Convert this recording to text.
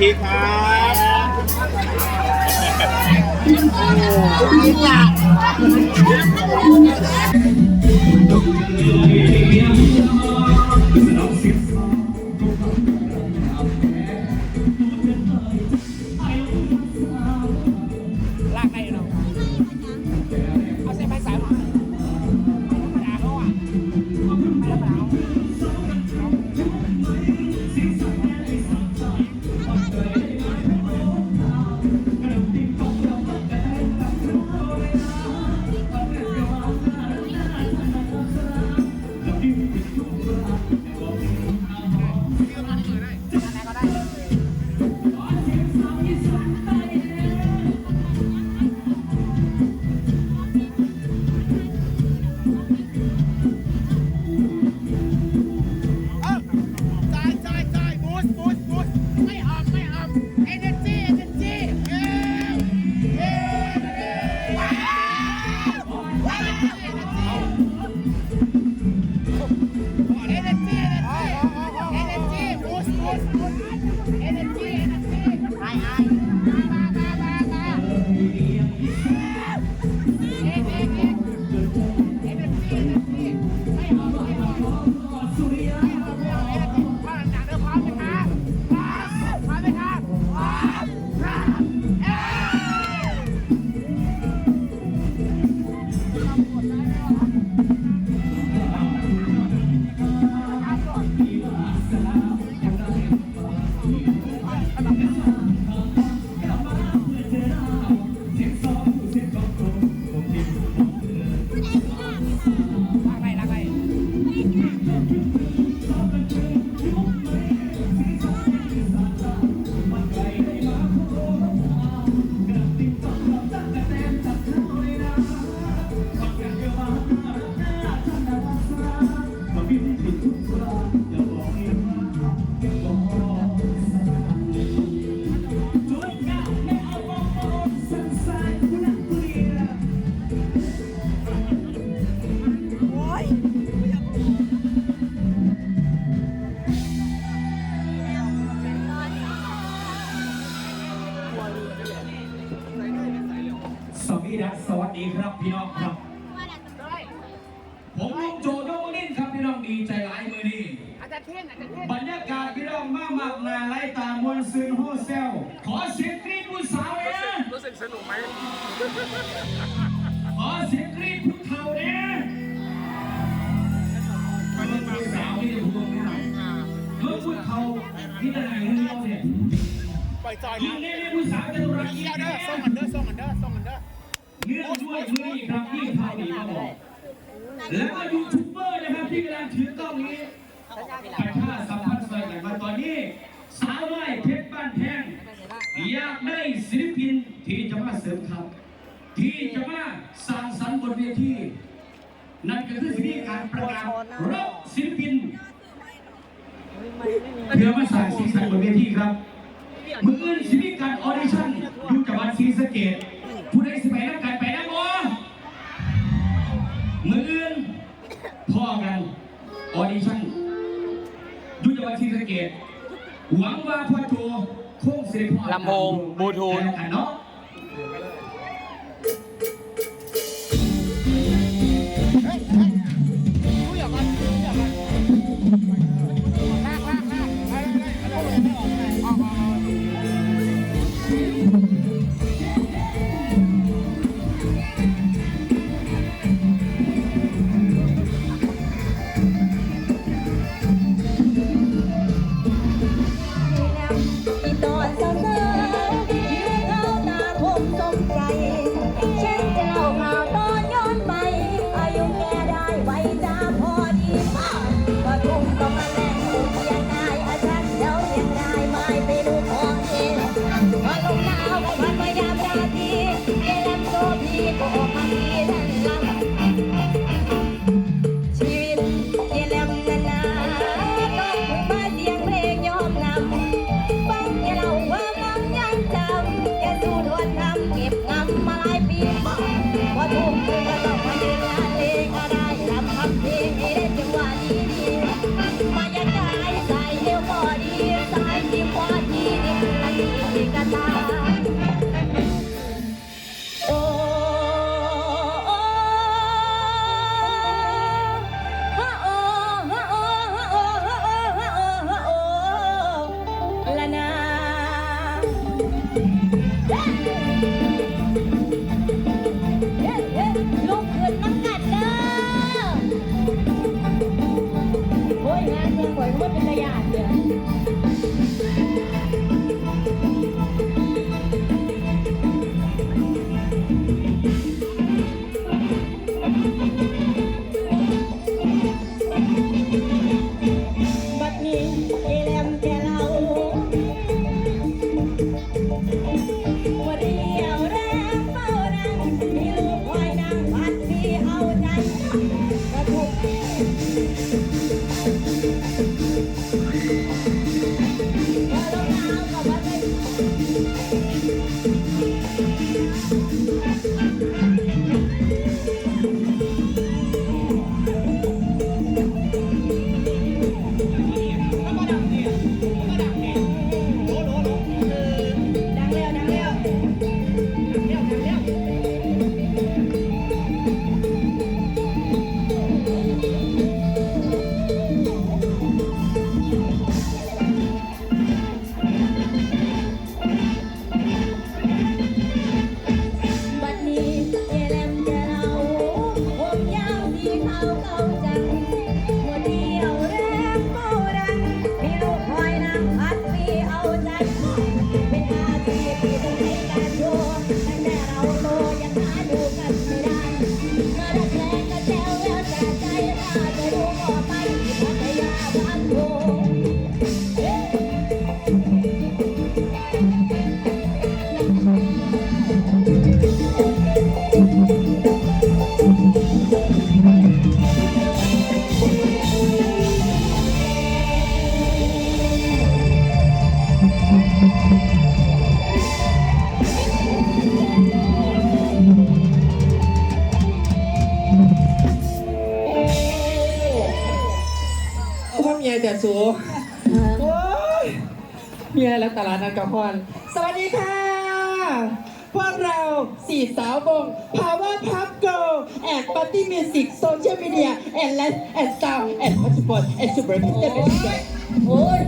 พี่ครับ ล Yeah. ลา ดีใจหลายมือนี้อาจารย์เท่นอาจารย์เท่นบรรยากาศพี่น้องมากมากนาไล่ตามวลซืนโฮเซล ขอเสียงกรี๊ดผู้สาวเลยนะรู้สึกสนุกไหมขอเสียงกรี๊ดผู้เฒ่าเนี่ยมันผู้สาวที่จะพูดไม่ได้เมื่อผู้เฒ่าที่จะไหนให้เราเนี่ยปล่อยจอยยินะงเนี่ยผู้สาวจะต้องรักเกี่ยวเด้เด้อส่งกันเด้อส่งกันเด้อส่งกันเด้อเนื่องด้วยมืออีกครับที่เฒ่าดีมาบอกแล้วก็ ไปท่าสัมพันธ์ซอยกันมาตอนนี้สาวน้อยเพชรบ้านแพงอยากได้ศิลปินที่จะมาเสริมทัพที่จะมาสร้างสรรค์บนเวทีนั่นก็คือสิ่งที่การประกาศรับศิลปินเพื่อมาสร้างสีสันบนเวทีครับมืออื่นสิมีการออดิชั่นอยู่จังหวัดศรีสะเกษผู้ใดสิไปนักการไปนะบ่มืออื่นพ่อกันออดิชั่น ยุทธวัฒน์ศรีสะเกดหวังว่าพ่อโจคงเสด็จพ่อลำโพงบลูทูธ แต่เนาะาดบัดนี้เอแลมเต Come on, baby. เย่และตลาดนัดกับพรสวัสดีค่ะ พวกเราสี่สาวบง Power Pub Girl แอดปาร์ตี้มิวสิกโซเชียลมีเดียแอดแลนแอดซาวแอดพาสปอร์ตแอดซูเปอร์พิเตอร์โอ้ย